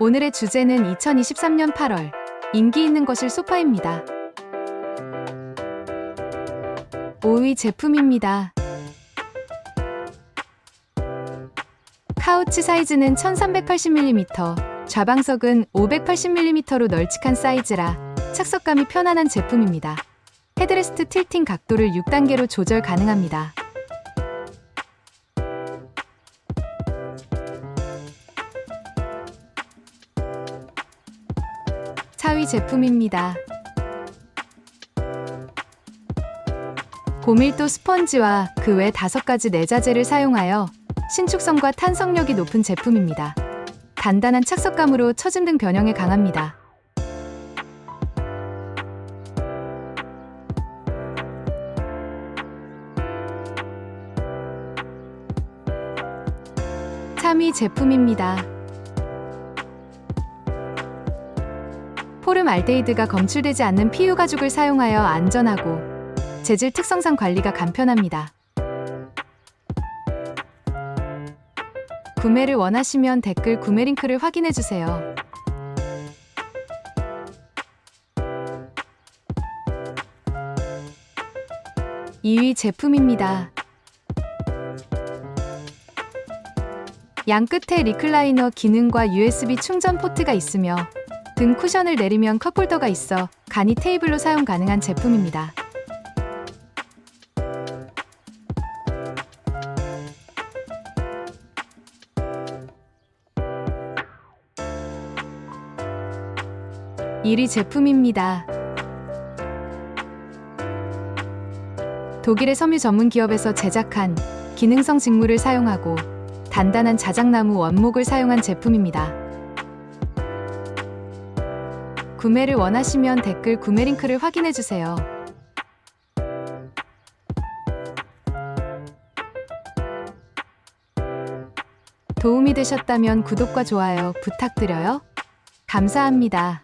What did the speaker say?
오늘의 주제는 2023년 8월 인기 있는 것일 소파입니다. 5위 제품입니다. 카우치 사이즈는 1380mm, 좌방석은 580mm로 널찍한 사이즈라 착석감이 편안한 제품입니다. 헤드레스트 틸팅 각도를 6단계로 조절 가능합니다. 4위 제품입니다. 고밀도 스펀지와 그외 다섯 가지 내자재를 사용하여 신축성과 탄성력이 높은 제품입니다. 단단한 착석감으로 처짐 등 변형에 강합니다. 참위 제품입니다. 포름 알데히드가 검출되지 않는 PU 가죽을 사용하여 안전하고 재질 특성상 관리가 간편합니다. 구매를 원하시면 댓글 구매 링크를 확인해 주세요. (2위) 제품입니다. 양 끝에 리클라이너 기능과 USB 충전 포트가 있으며 등 쿠션을 내리면 컵홀더가 있어 간이 테이블로 사용 가능한 제품입니다. (1위) 제품입니다. 독일의 섬유 전문 기업에서 제작한 기능성 직물을 사용하고 단단한 자작나무 원목을 사용한 제품입니다. 구매를 원하시면 댓글 구매 링크를 확인해 주세요. 도움이 되셨다면 구독과 좋아요 부탁드려요. 감사합니다.